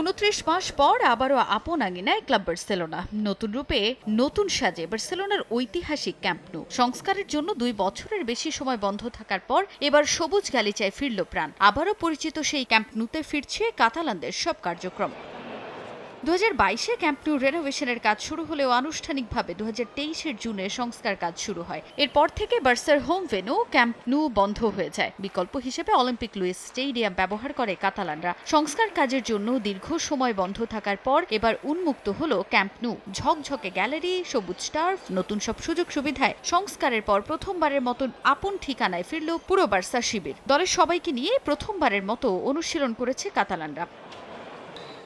উনত্রিশ মাস পর আবারও আপন আঙিনায় ক্লাব বার্সেলোনা। নতুন রূপে নতুন সাজে বার্সেলোনার ঐতিহাসিক ক্যাম্প নু। সংস্কারের জন্য দুই বছরের বেশি সময় বন্ধ থাকার পর এবার সবুজ গালিচায় ফিরল প্রাণ। আবারও পরিচিত সেই ক্যাম্প নুতে ফিরছে কাতালানদের সব কার্যক্রম। দু হাজার বাইশে ক্যাম্প নু রেনোভেশনের কাজ শুরু হলেও আনুষ্ঠানিকভাবে দু হাজার তেইশের জুনে সংস্কার কাজ শুরু হয়। এরপর থেকে বার্সার হোম ভেনু ক্যাম্প নু বন্ধ হয়ে যায়। বিকল্প হিসেবে অলিম্পিক লুইস স্টেডিয়াম ব্যবহার করে কাতালানরা। সংস্কার কাজের জন্য দীর্ঘ সময় বন্ধ থাকার পর এবার উন্মুক্ত হলো ক্যাম্প নু ঝকঝকে গ্যালারি, সবুজ টার্ফ নতুন সব সুযোগ সুবিধায় সংস্কারের পর প্রথমবারের মতন আপন ঠিকানায় ফিরল পুরো বার্সা শিবির। দলের সবাইকে নিয়ে প্রথমবারের মতো অনুশীলন করেছে কাতালানরা।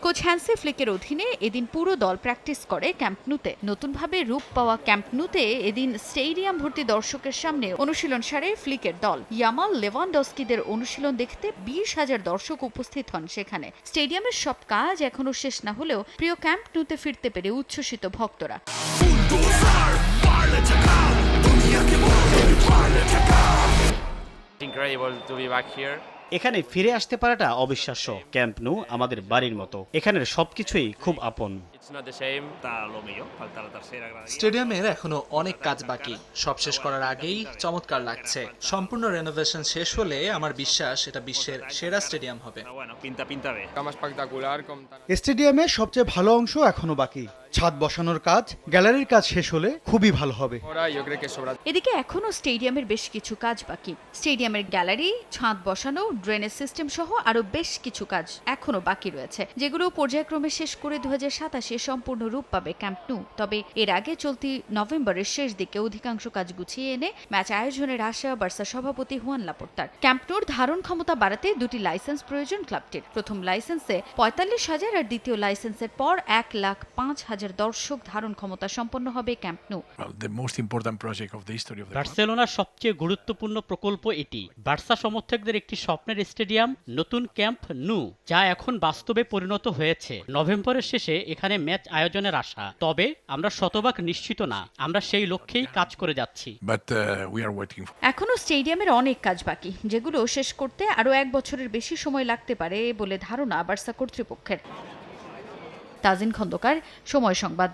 কোচ হ্যান্সি ফ্লিকের অধীনে এদিন পুরো দল প্র্যাকটিস করে ক্যাম্প নুতে। নতুনভাবে রূপ পাওয়া ক্যাম্প নুতে এদিন স্টেডিয়াম ভর্তি দর্শকের সামনে অনুশীলন সারে ফ্লিকের দল। ইয়ামাল লেভানডস্কিদের অনুশীলন দেখতে বিশ হাজার দর্শক উপস্থিত হন সেখানে। স্টেডিয়ামের সব কাজ এখনও শেষ না হলেও প্রিয় ক্যাম্প নুতে ফিরতে পেরে উচ্ছ্বসিত ভক্তরা। Incredible to be back here. এখানে ফিরে আসতে পারাটা অবিশ্বাস্য। ক্যাম্প নু আমাদের বাড়ির মতো। এখানের সবকিছুই খুব আপন। স্টেডিয়ামের এখনও অনেক কাজ বাকি। সব শেষ করার আগেই চমৎকার লাগছে। সম্পূর্ণ রেনোভেশন শেষ হলে আমার বিশ্বাস এটা বিশ্বের সেরা স্টেডিয়াম হবে. স্টেডিয়ামের সবচেয়ে ভালো অংশ এখনও বাকি। ছাদ বসানোর কাজ গ্যালারির কাজ শেষ হলে খুবই ভালো হবে। এদিকে এখনও স্টেডিয়ামের বেশ কিছু কাজ বাকি। স্টেডিয়ামের গ্যালারি ছাদ বসানো ড্রেনেজ সিস্টেম সহ আরও বেশ কিছু কাজ এখনও বাকি রয়েছে যেগুলো পর্যায়ক্রমে শেষ করে দু হাজার সাতাশে সম্পূর্ণ রূপ পাবে ক্যাম্প নু তবে এর আগে চলতি নভেম্বরের শেষ দিকে অধিকাংশ কাজ গুছিয়ে এনে ম্যাচ আয়োজনের আশা বার্সা সভাপতি হুয়ান লাপোর্তার। ক্যাম্প নুর ধারণ ক্ষমতা বাড়াতে দুটি লাইসেন্স প্রয়োজন ক্লাবটির। প্রথম লাইসেন্সে পঁয়তাল্লিশ হাজার আর দ্বিতীয় লাইসেন্সের পর এক লাখ পাঁচ হাজার দর্শক ধারণ ক্ষমতা সম্পন্ন হবে ক্যাম্প নু well, the most important project of the history of the club. বার্সেলোনার সবচেয়ে গুরুত্বপূর্ণ প্রকল্প এটি। বার্সা সমর্থকদের একটি স্বপ্নের স্টেডিয়াম নতুন ক্যাম্প নু যা এখন বাস্তবে পরিণত হয়েছে। নভেম্বরের শেষে এখানে ম্যাচ আয়োজনের আশা। তবে আমরা শতভাগ নিশ্চিত না আমরা সেই লক্ষ্যেই কাজ করে যাচ্ছি। But uh, we are waiting for. এখনও স্টেডিয়ামের অনেক কাজ বাকি যেগুলো শেষ করতে আরও এক বছরের বেশি সময় লাগতে পারে বলে ধারণা বার্সা কর্তৃপক্ষের। তাজিন খন্দকার সময় সংবাদ।